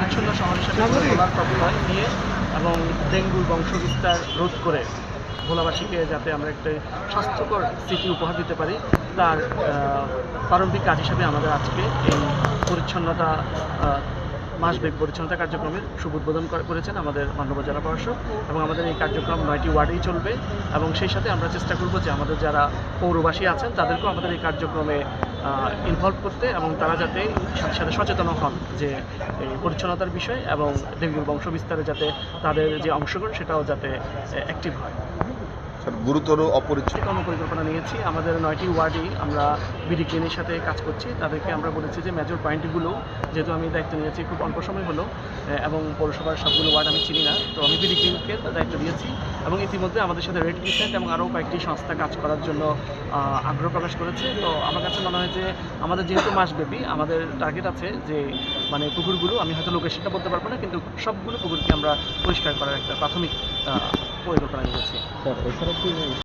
পরিচ্ছন্ন শহর হিসেবে প্রত্যয় নিয়ে এবং ডেঙ্গুর বংশবিস্তার রোধ করে ভোলাবাসীকে যাতে আমরা একটা স্বাস্থ্যকর সিটি উপহার দিতে পারি তার প্রারম্ভিক কাজ হিসাবে আমাদের আজকে এই পরিচ্ছন্নতা মাসব্যাপী পরিচ্ছন্নতা কার্যক্রমের শুভ উদ্বোধন করেছেন আমাদের মান্যবর জেলা প্রশাসক এবং আমাদের এই কার্যক্রম নয়টি ওয়ার্ডেই চলবে এবং সেই সাথে আমরা চেষ্টা করব যে আমাদের যারা পৌরবাসী আছেন তাদেরকেও আমাদের এই কার্যক্রমে ইনভলভ করতে এবং তারা যাতে সাথে সাথে সচেতন হন যে এই পরিচ্ছন্নতার বিষয় এবং ডেঙ্গুর বংশ বিস্তারে যাতে তাদের যে অংশগ্রহণ সেটাও যাতে অ্যাক্টিভ হয়। গুরুতর অপরিচ্ছন্ন কর্মপরিকল্পনা নিয়েছি। আমাদের নয়টি ওয়ার্ডেই আমরা বিডি ক্লিনের সাথে কাজ করছি। তাদেরকে আমরা বলেছি যে মেজর পয়েন্টগুলো যেহেতু আমি দায়িত্ব নিয়েছি খুব অল্প সময় হলো এবং পৌরসভার সবগুলো ওয়ার্ড আমি চিনি না, তো আমি বিডি ক্লিনকে দায়িত্ব দিয়েছি। এবং ইতিমধ্যে আমাদের সাথে রেড ক্রিসেন্ট এবং আরও কয়েকটি সংস্থা কাজ করার জন্য আগ্রহ প্রকাশ করেছে। তো আমার কাছে মনে হয় যে আমাদের যেহেতু মাসব্যাপী, আমাদের টার্গেট আছে যে মানে পুকুরগুলো, আমি হয়তো লোকেশনটা বলতে পারব না, কিন্তু সবগুলো পুকুরকে আমরা পরিষ্কার করার একটা প্রাথমিক পরিকল্পনা নিয়েছি। Так,